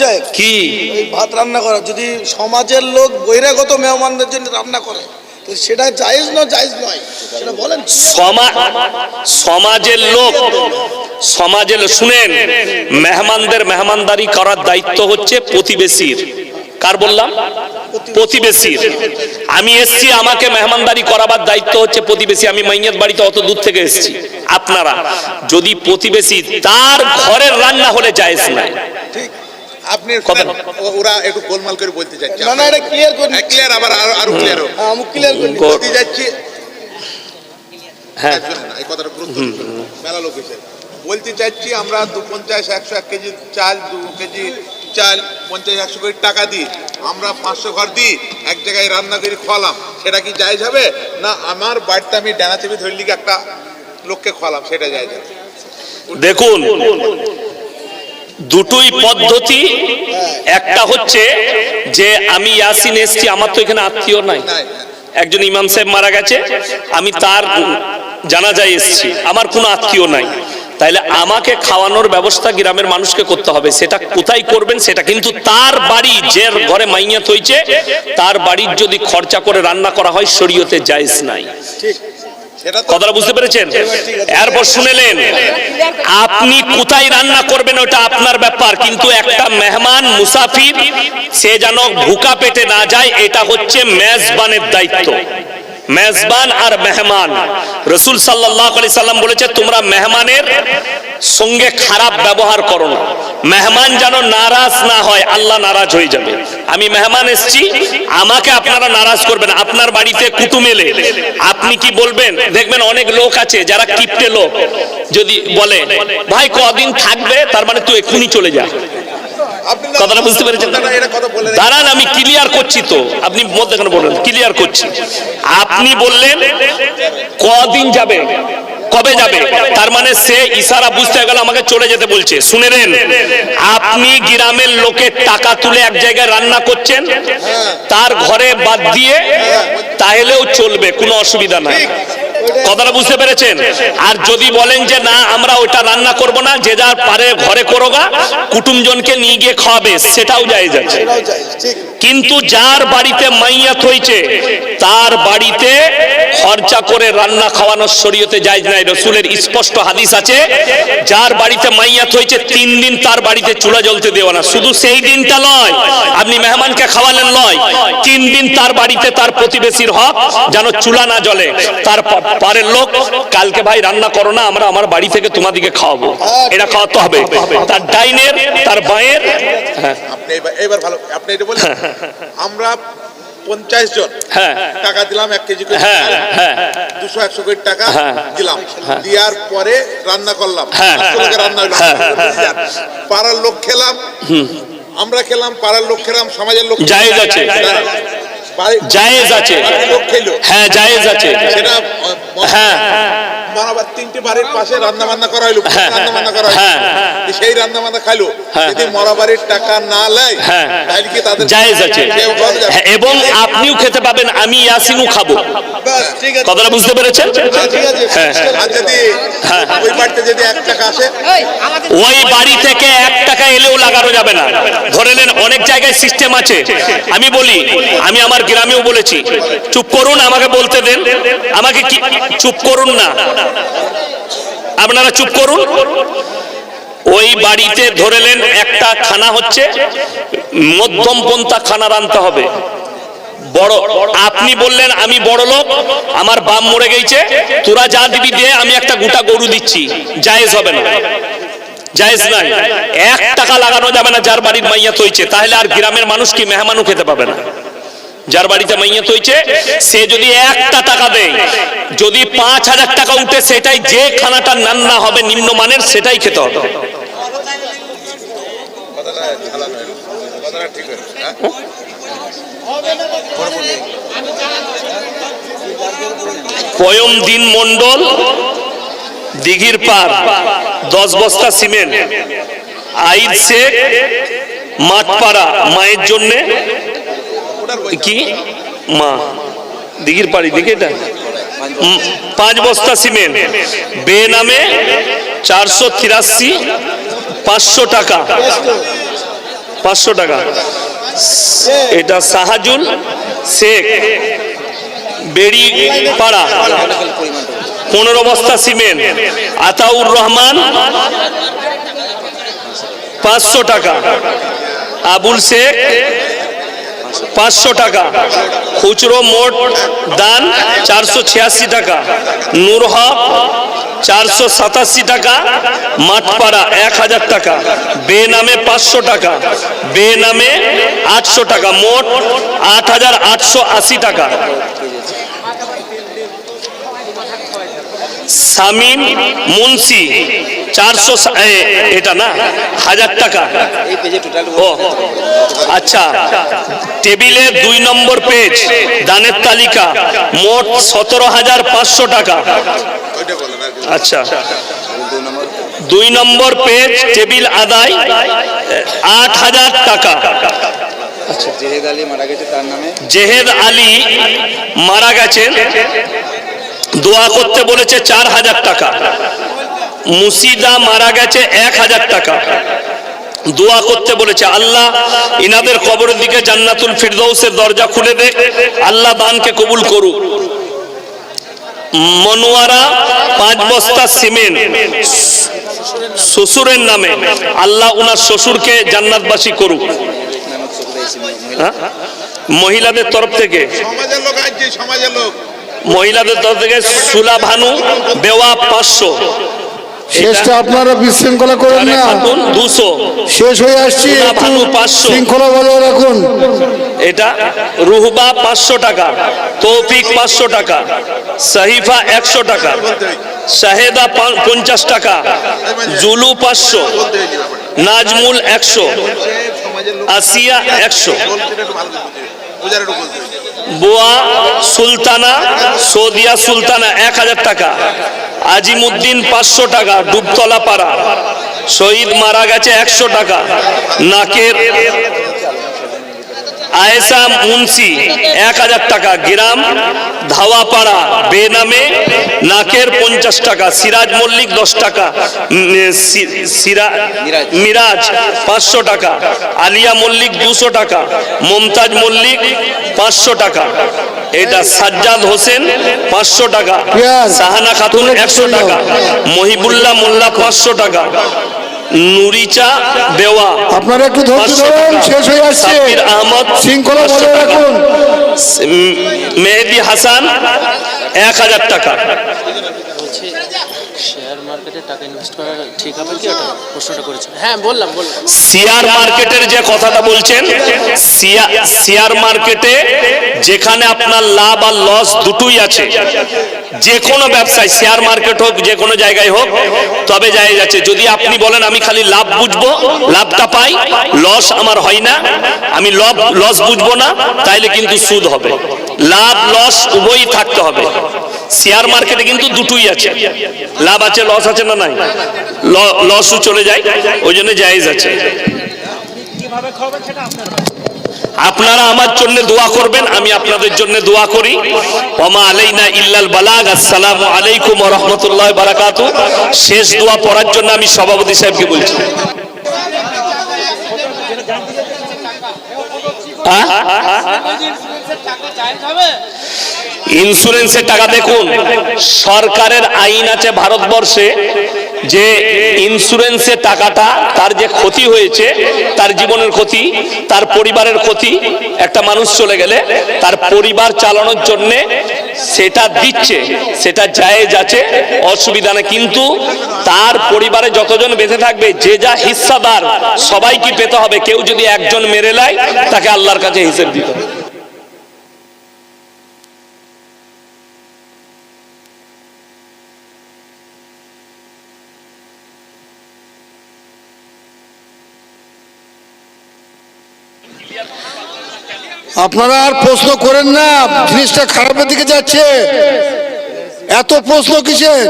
সাহেব। কি? ভাত রান্না করা যদি সমাজের লোক বহিরাগত মেহমানদের জন্য রান্না করে সেটা জায়েজ না জায়েজ নয়? সেটা বলেন। সমাজের লোক সমাজের শুনেন মেহমানদের মেহমানদারি করার দায়িত্ব হচ্ছে প্রতিবেশীর। কার বললাম? প্রতিবেশীর। আমি এসছি আমাকে মেহমানদারি করাবার দায়িত্ব হচ্ছে প্রতিবেশী। আমি মাইয়াত বাড়িতে অত দূর থেকে এসছি। আপনারা যদি প্রতিবেশী তার ঘরের রান্না হলে জায়েজ নাই। আপনি ও- ওরা একটু গোলমাল করে বলতে চাচ্ছে। না না এটা ক্লিয়ার আবার আরও আরও ক্লিয়ার হোক আমি ক্লিয়ার করে বলতে যাচ্ছি হ্যাঁ। এই কথাটা গুরুত্ব মেলা লোক এসে। বলতে চাচ্ছি আমরা দু পঞ্চাশ একশো এক কেজি চাল দু কেজি চাল পঞ্চাশ একশো করে টাকা দিই। আমরা পাঁচশো ঘর দিই এক জায়গায় রান্না করে খোয়ালাম। সেটা কি জায়জ হবে? না আমার বাড়িতে আমি ডানা চেপে ধরলি একটা লোককে খোয়ালাম সেটা জায়জ হবে। দেখুন। দুটোই পদ্ধতি। একটা হচ্ছে যে আমি ইয়াসিন এসছি, আমার তো এখানে আত্মীয় নাই। একজন ইমাম সাহেব মারা গেছে, আমি তার জানাজায় এসেছি, আমার কোনো আত্মীয় নাই। তাইলে আমাকে খাওয়ানোর ব্যবস্থা গ্রামের মানুষকে করতে হবে। সেটা কোথায় করবেন, সেটা কিন্তু তার বাড়ি, যে ঘরে মাইয়াত হয়েছে, তার বাড়ির যদি খরচা করে রান্না করা হয়, শরীয়তে জায়েজ নাই। তো কথাটা বুঝতে পেরেছেন? এরপর শুনেলেন আপনি কোথায় রান্না করবেন ওটা আপনার ব্যাপার, কিন্তু একটা মেহমান, মুসাফির, সে যেন ভুকা পেটে না যায়, এটা হচ্ছে মেজবানের দায়িত্ব। মেজবান আর মেহমান। রসুল সাল্লাহ আলি সাল্লাম বলেছে, তোমরা মেহমানের সঙ্গে খারাপ ব্যবহার করো না। মেহমান যেন নারাজ না হয়, আল্লাহ নারাজ হয়ে যাবে। আমি মেহমান এসছি, আমাকে আপনারা নারাজ করবেন। আপনার বাড়িতে কুটুম এলে আপনি কি বলবেন? দেখবেন অনেক লোক আছে যারা কিপটে লোক। যদি বলে, ভাই, কদিন থাকবে? তার মানে তুই এক্ষুনি চলে যা। কথাটা বুঝতে পেরেছেন? দাঁড়ান আমি ক্লিয়ার করছি তো। আপনি মধ্যে কেন বললেন ক্লিয়ার করছি। আপনি বললেন কদিন যাবে? কবে যাবে? তার মানে সে ইশারা বুঝতে গেল আমাকে চলে যেতে বলছে। শুনে নেন আপনি গ্রামের লোকের টাকা তুলে এক জায়গায় রান্না করছেন তার ঘরে বাদ দিয়ে তাহলেও চলবে কোনো অসুবিধা নাই। কথাটা বুঝতে পেরেছেন? আর যদি বলেন যে না আমরা ওটা রান্না করব না যে যার পারে ঘরে করোগা কুটুমজনকে নিয়ে গিয়ে খাওয়াবে সেটাও যায় যাচ্ছে। কিন্তু যার বাড়িতে মাইয়াত হয়েছে তার বাড়িতে খরচা করে রান্না খাওয়ানোর শরীয়তে যায় নাই। রসুলের স্পষ্ট হাদিস আছে যার বাড়িতে মাইয়াত হয়েছে তিন দিন তার বাড়িতে চুলা জ্বলতে দেওয়া না। শুধু সেই দিনটা নয় আপনি মেহমানকে খাওয়ালেন নয় তিন দিন তার বাড়িতে তার প্রতিবেশীর হক যেন চুলা না জ্বলে। তার পারের লোক কালকে ভাই রান্না করো না আমরা আমার বাড়ি থেকে তোমাদিকে খাওয়াবো। এটা খাওয়াতে হবে। তার ডাইনের তার বাঁয়ের হ্যাঁ। এবার ভালো আপনি এটা বলেন আমরা পঞ্চাশ জন হ্যাঁ। টাকা দিলাম এক কেজি করে হ্যাঁ, হ্যাঁ। দুশো একশো কোটি টাকা। দিলাম। দেওয়ার পরে রান্না করলাম। রান্না হলো। পাড়ার লোক খেলাম। আমরা খেলাম পাড়ার লোক খেলাম সমাজের লোক জায়েজ আছে। জায়েজ আছে। হ্যাঁ জায়েজ আছে। সেটা হ্যাঁ। তিনটে বাড়ির পাশে রান্না বান্না করা হলো হ্যাঁ। রান্না বান্না করা হলো হ্যাঁ। সেই রান্না বান্না খাইলো হ্যাঁ। যদি মরাবাড়ির টাকা না হ্যাঁ। তাহলে কি তাদের জায়েজ আছে? হ্যাঁ, এবং আপনিও খেতে পাবেন আমি ইয়াসিনও খাব কথাটা বুঝতে পেরেছেন হ্যাঁ, ঠিক আছে হ্যাঁ। আর যদি হ্যাঁ। ওই বাড়িতে যদি এক টাকা আসে ওই বাড়ি থেকে এক টাকা এলেও লাগানো যাবে না ধরে নেন অনেক জায়গায় সিস্টেম আছে আমি বলি আমি আমার গ্রামেও বলেছি চুপ করুন আমাকে বলতে দেন আমাকে কি চুপ করুন না আপনারা চুপ করুন। ওই বাড়িতে ধরেলেন একটা খানা হচ্ছে, মধ্যম পন্থা খানা রানতে হবে। বড়, আপনি বললেন আমি বড় লোক, আমার বাম মরে গেছে, তোরা যা দিবি দে, আমি একটা গোটা গরু দিচ্ছি, জায়েজ হবে না। জায়েজ নাই। এক টাকা লাগানো যাবে না, যার বাড়ির মাইয়া তৈছে তাহলে আর গ্রামের মানুষ কি মেহমানও খেতে পাবে না। যার বাড়িতে মাইয়াত হয়েছে সে যদি একটা টাকা দেয়, যদি পাঁচ হাজার টাকা উঠে সেটাই যে খানাটা রান্না হবে নিম্নমানের, সেটাই খেতে হবে? পয়ম দিন মন্ডল দিঘির পার, দশ বস্তা সিমেন্ট, আইদ শেখ, মাঠপাড়া, মায়ের জন্য কি? মা দিঘির পাড়ি দিকে এটা? পাঁচ বস্তা সিমেন্ট। বে নামে চারশো তিরাশি পাঁচশো টাকা। পাঁচশো টাকা। এটা সাহাজুল শেখ বেড়ি পাড়া। পনেরো বস্তা সিমেন্ট। আতাউর রহমান পাঁচশো টাকা। আবুল শেখ পাঁচশো টাকা। খুচরো মোট দান চারশো ছিয়াশি টাকা। নূর হক চারশো সাতাশি টাকা। মাঠপাড়া এক হাজার টাকা। বে নামে পাঁচশো টাকা। বে নামে আটশো টাকা। মোট আট হাজার আটশো আশি টাকা। সামিন মুন্সি চারশো এটা না হাজার টাকা। ও আচ্ছা। টেবিলে দুই নম্বর পেজ দানের তালিকা মোট সতেরো হাজার পাঁচশো টাকা। আচ্ছা। দুই নম্বর পেজ টেবিল আদায় আট হাজার টাকা। আচ্ছা। জেহেদ আলী মারা গেছে তার নামে? জেহেদ আলী মারা গেছেন। দোয়া করতে বলেছে চার হাজার টাকা। মুসিদা মারা গেছে এক হাজার টাকা। দোয়া করতে বলেছে আল্লাহ ইনাদের কবরের দিকে জান্নাতুল ফিরদৌসের দরজা খুলে দে আল্লাহ দানকে কবুল করুক। মনোয়ারা পাঁচ বস্তা সিমেন্ট শ্বশুরের নামে আল্লাহ উনার শ্বশুরকে জান্নাতবাসী করুক। হ্যাঁ? মহিলাদের তরফ থেকে মহিলাদের তরফ থেকে সুলা ভানু বেওয়া পাঁচশো। শেষটা আপনারা বিশৃঙ্খলা করেন না। দুশো। শেষ হয়ে আসছি পাঁচশো। শৃঙ্খলা বজায় রাখুন। এটা রুহবা পাঁচশো টাকা তৌফিক পাঁচশো টাকা সাহিফা একশো টাকা শাহেদা পঞ্চাশ টাকা জুলু পাঁচশো নাজমুল একশো আসিয়া একশো। বোয়া সুলতানা, সৌদিয়া সুলতানা, এক হাজার টাকা। আজিমুদ্দিন পাঁচশো টাকা, ডুবতলা পাড়া। শহীদ মারা গেছে একশো টাকা। নাকের আয়েশা মুন্সি এক হাজার টাকা গ্রাম ধাওয়াপাড়া বেনামে নাকের পঞ্চাশ টাকা সিরাজ মল্লিক দশ টাকা মিরাজ। পাঁচশো টাকা আলিয়া মল্লিক দুশো টাকা মমতাজ মল্লিক পাঁচশো টাকা এটা সাজ্জাদ হোসেন পাঁচশো টাকা। সাহানা খাতুন একশো টাকা মহিবুল্লাহ মোল্লা পাঁচশো টাকা নুরিচা দেওয়া। আপনারা একটু ধৈর্য ধরুন শেষ হয়ে আসছে। আহমদ শৃঙ্খলা 500 বজায় রাখুন। মেহেদি হাসান এক হাজার টাকা। মার্কেটে টাকা ইনভেস্ট করা ঠিক হবে কি? ওটা প্রশ্নটা করেছেন হ্যাঁ বললাম বললাম। শেয়ার মার্কেটের যে কথাটা বলছেন শেয়ার- মার্কেটে যেখানে আপনার লাভ আর লস দুটোই আছে। যে কোনো ব্যবসায় শেয়ার মার্কেট হোক, যে কোনো জায়গায় হোক, তবে যায় যাচ্ছে। যদি আপনি বলেন, আমি খালি লাভ বুঝব, লাভটা পাই লস আমার হয় না, আমি লস বুঝব না, তাইলে কিন্তু সুদ হবে। লাভ লস উভয়ই থাকতে হবে। শেয়ার মার্কেটে কিন্তু দুটোই আছে লাভ আছে লস আছে না নাই লসও চলে যায় ওই জন্য জায়েজ আছে আপনারা আমার জন্য দোয়া করবেন আমি আপনাদের জন্য দোয়া করি ওমা আলাইনা ইল্লাল বালাগ আসসালামু আলাইকুম ওয়া রাহমাতুল্লাহি ওয়া বারাকাতু শেষ দোয়া পড়ার জন্য আমি সভাপতি সাহেবকে বলছি ইন্স্যুরেন্সের টাকা দেখুন। সরকারের আইন আছে ভারতবর্ষে যে ইন্স্যুরেন্সের টাকাটা তার যে ক্ষতি হয়েছে, তার জীবনের ক্ষতি, তার পরিবারের ক্ষতি, একটা মানুষ চলে গেলে তার পরিবার চালানোর জন্য সেটা দিচ্ছে, সেটা জায়েজ আছে, অসুবিধা নেই। কিন্তু তার পরিবারে যতজন বেঁচে থাকবে, যে যা হিস্সাদার, সবাইকে পেতে হবে। কেউ যদি একজন মেরে নেয়, তাকে আল্লাহর কাছে হিসেব দিতে হবে। আপনারা আর প্রশ্ন করেন না জিনিসটা খারাপের দিকে যাচ্ছে। এত প্রশ্ন কিসের?